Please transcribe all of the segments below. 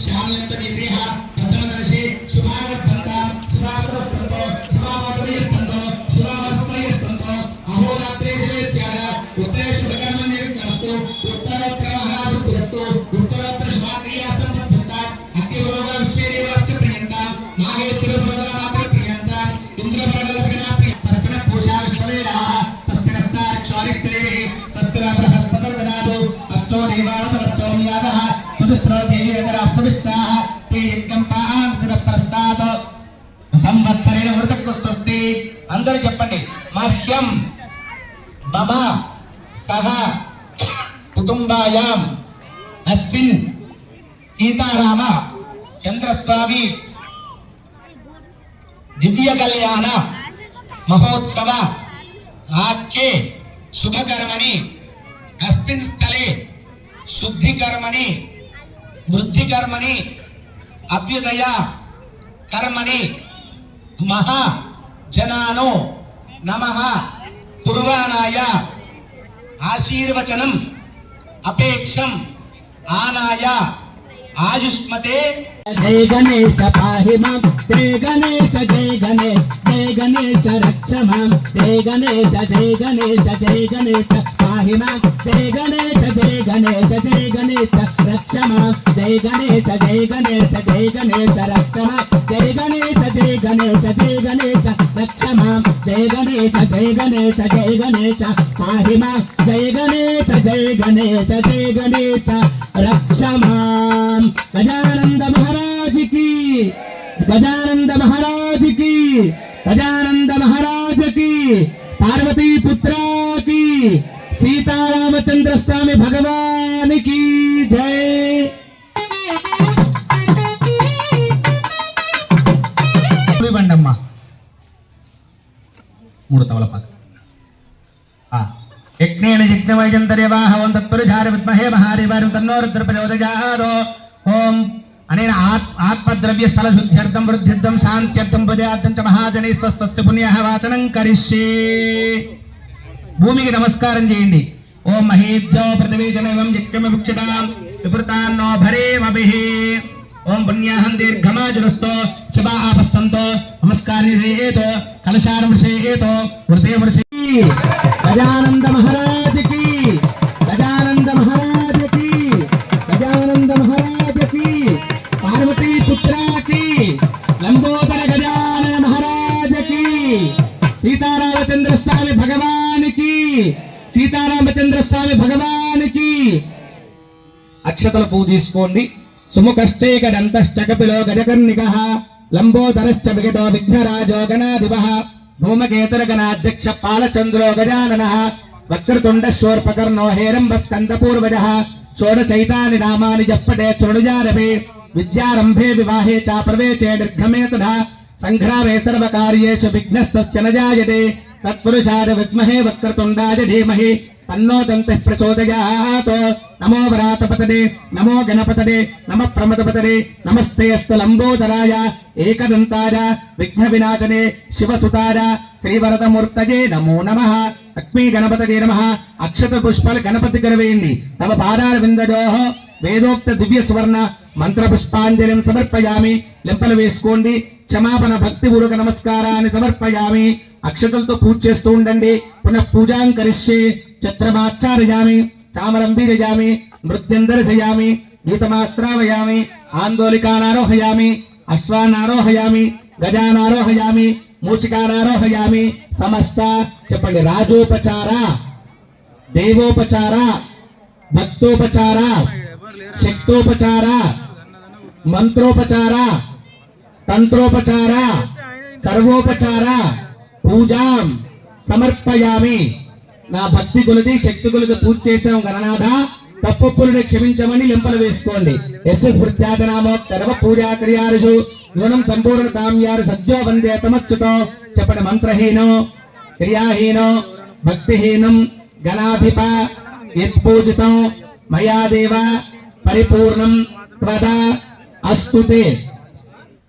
श्याम तक तो వృతకు స్వస్తి అందరూ చెప్పండి. మహ్యం మమ సహ కుటుంబాయాం అస్మిన్ సీతారామ చంద్రస్వామి దివ్య కళ్యాణ మహోత్సవ ఆఖ్యే శుభకర్మని అస్మిన్ స్థలే శుద్ధికర్మని వృద్ధికర్మని అభ్యుదయ కర్మని మహా జనాను నమ కుర్వాణాయ ఆశీర్వచనం అపేక్షం ఆనాయ ఆయుష్మతే జై గణేశ పాహి మాం జై గణేశ జై గణేశ జై గణేశ రక్ష మాం జై గణేశ జై గణేశ జై గణేశ पाहि जय गणेश जय गणेश जय गणेश रक्ष माँ जय गणेश जय गणेश जय गणेश रक्त माँ जय गणेश जय गणेश जय गणेश रक्ष जय गणेश जय गणेश जय गणेश पाहि जय गणेश जय गणेश जय गणेश रक्ष गजानंद महाराज की गजानंद महाराज की गजानंद महाराज की पार्वती पुत्रा की सीतारामचंद्र स्वामी भगवान की जय బండమ్మ మూడు తమలపాకు ఆ యజ్ఞేన యజ్ఞవైజంతర్యవాహవం తత్పురుషార విద్మహే మహాదేవారం తన్నోరుద్ర ప్రచోదయాదో ఓం అనేన ఆత్ ఆత్మద్రవ్య స్థల శుద్ధ్యర్థం వృద్ధ్యర్థం శాంత్యర్థం ప్రజార్థం చ మహాజనే స్వస్య పుణ్య వాచనం కరిష్యే భూమికి నమస్కారం చేయండి. ఓం మహేద్యో ప్రతివేచనం యక్షమిక్షితాం ఓం పుణ్యాహం దీర్ఘమాజురస్తో శివా నమస్కారి రేయేతో వృతే వృషే. గజానంద మహారాజ్ రామచంద్ర స్వామి భగవానికి సీతారామచంద్ర స్వామి భగవానికి. అక్షతల పువ్వు తీసుకోండి. సుముఖశ్చే గడంతశ్చకపిలో గజకర్ణిక లంబోదరశ్చ వికటో విఘ్నరాజో గణాధిప ధూమకేతర గణాధ్యక్ష పాలచంద్రో గజానన వక్రతుండ శోర్పకర్ణో హేరంబ స్కందపూర్వజ షోడచైతాని నామాని జప్పటే శృణుజారవే విద్యారంభే వివాహే సంఘ్రామే సర్వకార్యేషు విఘ్నస్తశ్చ జాయతే తత్పురుషాయ విద్మహే వక్రతుండాయ ధీమహి తన్నో దంత ప్రచోదయాత్ నమో వరాతపతడే నమో గణపతడే నమ ప్రమదపతడే నమస్తే అస్తు లంబోదరాయ ఏకదంతాయ విఘ్న వినాశనే శివసుతార శ్రీవరదమూర్తయే నమో నమ లక్ష్మీ గణపతయే నమ అక్షత పుష్పాలు గణపతి గరవేయండి తమ పాదాల విందడో వేదోక్త దివ్య సువర్ణ మంత్ర పుష్పాంజలిం సమర్పయామి లెంపలు వేసుకోండి క్షమాపణ భక్తి పూర్వక నమస్కారాన్ని సమర్పయామి అక్షతలతో పూజ చేస్తూ ఉండండి. పునః పూజాం కరిష్యే. ఛత్రమాచారయామి చామరంబీరయామి నృత్యం గీతమాస్త్రావయామి ఆందోళికానారోహయామి అశ్వానారోహయామి గజానారోహయామి మూచికానారోహయామి సమస్త చెప్పండి. రాజోపచార దేవోపచార భక్తోపచార శక్తోపచార మంత్రోపచార తంత్రోపచార సర్వోపచార పూజాం సమర్పయామి. నా భక్తి కొలది శక్తి కొలది పూజ చేసాం గణనాథ. తప్పులను క్షమించమని లింపలు వేసుకోండి. ఎస్ స్మృత్యాగనామో తెరవ పూజా క్రియారుషు న్యూనం సంపూర్ణ కామ్యారు సద్యో వందే తమచ్చుతో చెప్పండి మంత్రహీనో క్రియాహీనో భక్తిహీనం గణాధిప యత్పూజితం మయాదేవ పరిపూర్ణం త్వద అస్తుతే.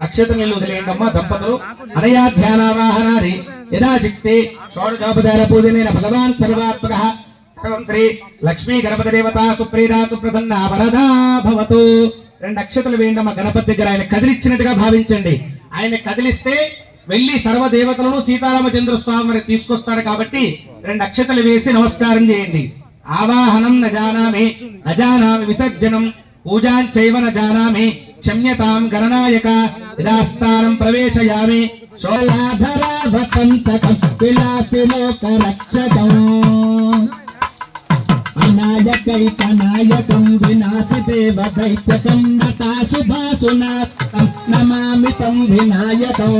అక్షతలు వదిలేయండమ్మా దంపతులు. అనయా ధ్యానావాహనాది యదా చిక్తే షోడశోపచార పూజనేన భగవాన్ సర్వాత్మక మంత్రి లక్ష్మీ గణపతి దేవత సుప్రీరా సుప్రసన్న వరదా భవతు రెండు అక్షతలు వేయండి మా గణపతి దగ్గర ఆయన కదిలిచ్చినట్టుగా భావించండి. ఆయన కదిలిస్తే వెళ్ళి సర్వదేవతలను సీతారామచంద్ర సీతారామచంద్ర స్వామిని తీసుకొస్తాడు కాబట్టి రెండు అక్షతలు వేసి నమస్కారం చేయండి. ఆవాహనం న జానామి విసర్జనం పూజాంచైవ నజానామి న క్షమ్యతాం గణనాయక యథాస్థానం ప్రవేశయామి శోలాధరావతం సకం విలాసి లోక రక్షకం అనాయకైకనాయకం వినాశిదేవ దైత్యకం నతాశుభాసునాథం నమామి తం వినాయకం.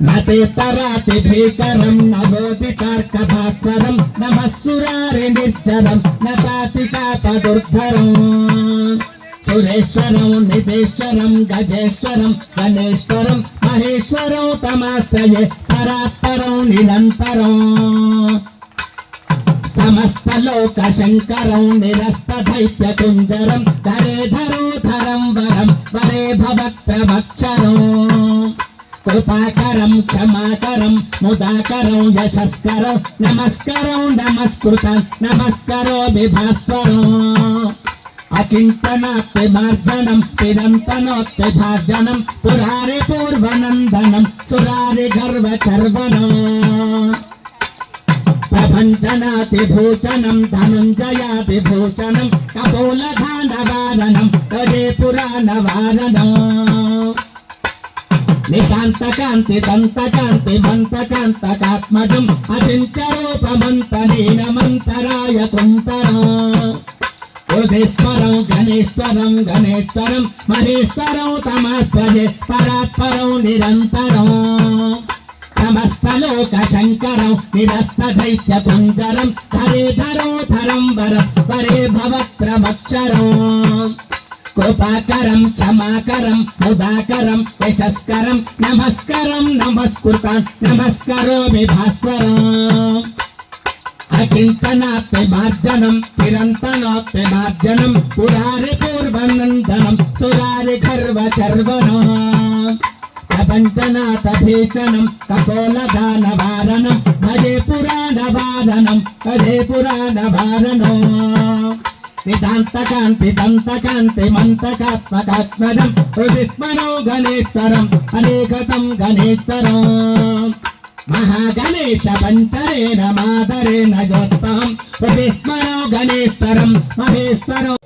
నతేతరాతి భీకరం నవోదితార్కభాస్వరం నమస్సురారి నిర్జరం నతాతికాపదుర్ధరం గౌరేశ్వరం నిధేశ్వరం గజేశ్వరం గణేశ్వరం మహేశ్వరం తమాశ్రయే పరాత్పరం నిరంతరం. సమస్త లోక శంకరం నిరస్త దైత్య కుంజరం ధరేధరోధరం వరం వరే భవత్రవక్షరం కృపాకరం క్షమాకరం ముదాకరం యశస్కరం నమస్కరం నమస్కృతం నమస్కరో విభాస్వరం. అకించనాత్తి మార్జనం పిరంతనోత్తి భార్జనం పురారి పూర్వనందనం సురారి గర్వ చర్వణం ప్రపంచనాతి భూషణం ధనంజయాతి భూషణం కపోలధానవారణం తజే పురాణ వారణం నికాంతకాంతి గణేశ్వరం గణేశ్వరం మహేశ్వరం తమాస్వజే పరాత్పరం నిరంతరం. సమస్తలోక శంకరం నిరస్త దైత్య కుంజరం ధరే ధరో ధరం వరం పరే భవత్రమక్షరం కృపాకరం క్షమాకరం ముదాకరం యశస్కరం నమస్కరం నమస్కృతం నమస్కరోమి భాస్వరం. అకించనాత్మి మార్జనం చిరంతనాత్మి మార్జనం పురారి పూర్వనందనం సురారి గర్వ చర్వనం ప్రపంచనాథ భీషణం కపోలదాన వారణం భజే పురాణ వారణం భజే పురాణ వారణం. నిదాంతకాంతి దంతకాంతి మంతకాత్మకాత్మజం హృదిస్మరో గణేశ్వరం అనేకతం గణేశ్వరం. మహాగణేశ పంచరేణ మాదరేణ యోత్తం గణేశ్వరం మహేశ్వరం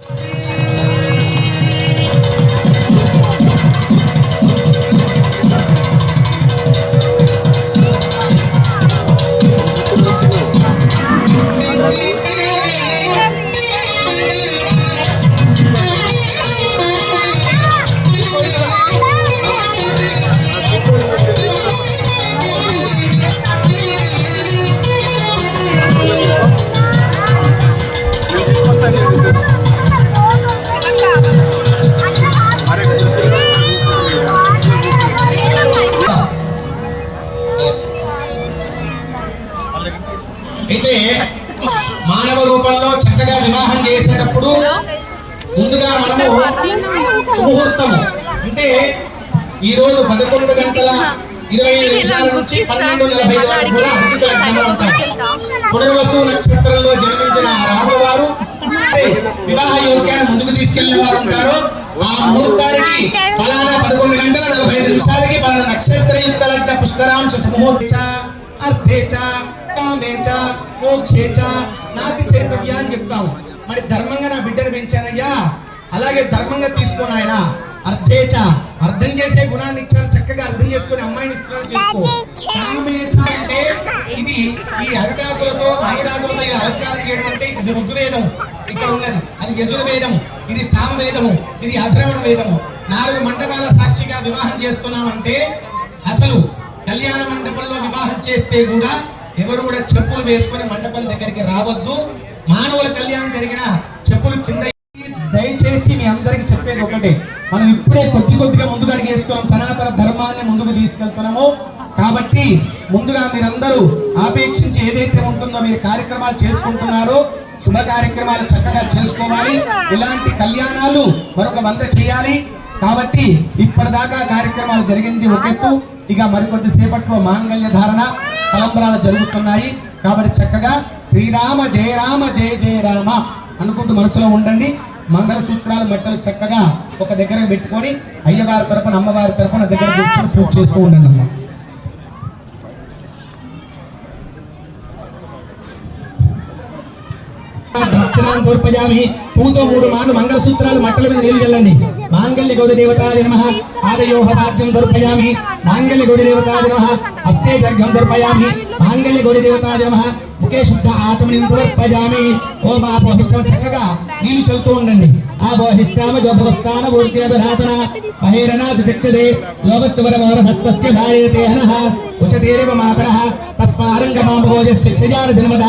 ఇరవై ఐదు నిమిషాల నుంచి పన్నెండు నలభై వరకు కూడా అభిజిత లగ్నంలో ఉంటారు పునర్వసు నక్షత్రంలో జన్మించిన ఆ రాముల వారు అంటే వివాహ యోగ్యాన్ని ముందుకు తీసుకెళ్ళిన వారు ఉంటారు. ఆ ముహూర్తానికి పలానా పదకొండు గంటల నలభై ఐదు నిమిషాలకి పలానా నక్షత్రయుక్త లగ్న పుష్కరాంశ ముహూర్త అర్థేచ కామేచ మోక్షేచ నాతి చేతవ్య అని చెప్తాము. మరి ధర్మంగా నా బిడ్డను పెంచానయ్యా. అలాగే ధర్మంగా తీసుకోను ఆయన అర్థేచ అర్థం చేసే గుణాన్ని ఇచ్చాను చక్కగా అర్థం చేసుకుని అమ్మాయిని ఇస్తున్నాను చేసుకో అంటే ఇది ఈ అరిటాకులతో ఐరాకులతో ఇలా అలంకారం చేయడం అంటే ఇది ఋగ్వేదం ఇక్కడ ఉన్నది. అది యజుర్వేదము. ఇది సామవేదము. ఇది అధర్వణ వేదము నాలుగు మండపాల సాక్షిగా వివాహం చేస్తున్నామంటే అసలు కళ్యాణ మండపంలో వివాహం చేస్తే కూడా ఎవరు కూడా చెప్పులు వేసుకొని మండపం దగ్గరికి రావద్దు. మానవుల కళ్యాణం జరిగిన చెప్పులు కింద దయచేసి మీ అందరికి చెప్పేది ఒకటే. మనం ఇప్పుడే కొద్ది కొద్దిగా ముందుకు అడిగేస్తున్నాం సనాతన ధర్మాన్ని ముందుకు తీసుకెళ్తున్నాము. కాబట్టి ముందుగా మీరందరూ ఆపేక్షించి ఏదైతే ఉంటుందో మీరు కార్యక్రమాలు చేసుకుంటున్నారో శుభ కార్యక్రమాలు చక్కగా చేసుకోవాలి. ఇలాంటి కళ్యాణాలు మరొక వంద చేయాలి. కాబట్టి ఇప్పటిదాకా కార్యక్రమాలు జరిగింది ఒకెత్తు ఇక మరికొద్ది సేపట్లో మాంగళ్య ధారణ తలంబరాలు జరుగుతున్నాయి. కాబట్టి చక్కగా శ్రీరామ జయ రామ జయ జయ రామ అనుకుంటూ మనసులో ఉండండి. మంగళసూత్రాలు మెట్టలు చక్కగా ఒక దగ్గర పెట్టుకొని అయ్యవారి తరపున అమ్మవారి తరపున దగ్గర కూర్చొని పూజ చేస్తూ ఉండండి దక్షిణాన్ని తోర్పజామి పూతో మూడు మాను మంగళసూత్రాలు మట్టల మీద నీళ్ళు చల్లండి. మాంగళ్య గౌరి దేవతాది నమ. ఆదయోహ భాగ్యం తోర్పయామి మాంగళ్య గౌరి దేవతాది నమ. అస్తే దర్ఘం తోర్పయామి మాంగళ్య గౌరి దేవతాయ నమ ముఖే శుద్ధ ఆచమనం తోర్పజామి ఓ మా బోహిష్టం చక్కగా నీళ్ళు చల్లుతూ ఉండండి ఆ పోహిష్టామ జోభవస్థాన ఊర్జేదధాతన మహేరణ చక్షదే యోగచ్చవర మోర హస్తస్య ధారేతే మాతర ఉచతేరేవ మాతరః తస్మారంగమామోజస్య క్షయాన జన్మద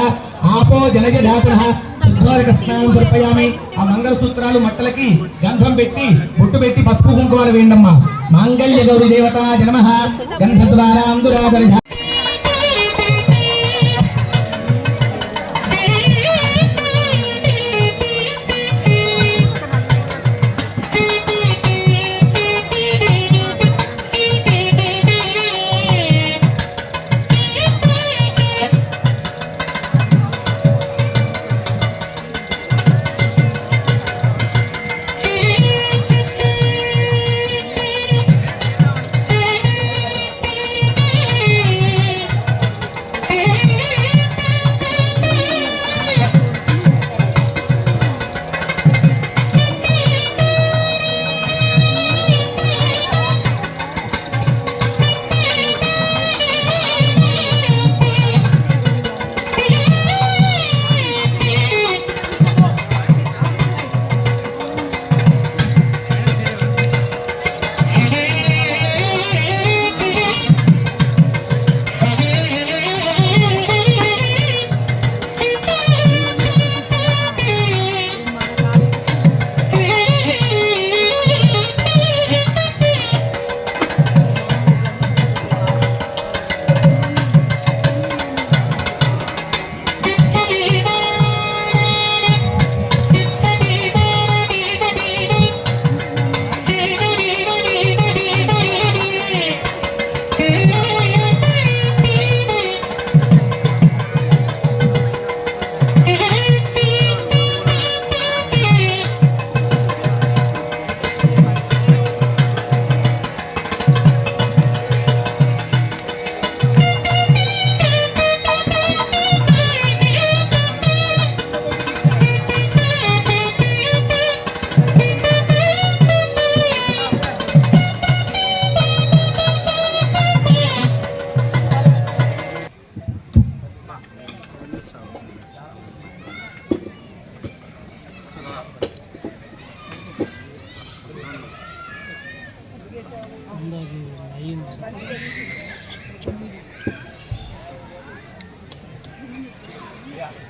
ఆపో జనజ ధాతరః శుద్ధోరక స్నానం దొరపయామి ఆ మంగళసూత్రాలు మట్టలకి గంధం పెట్టి బొట్టు పెట్టి పసుపు కుంకుమలు వేయండమ్మా మాంగళ్య గౌరి దేవత జనమ గంధ ద్వారా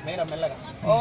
మెల్లగా ఓ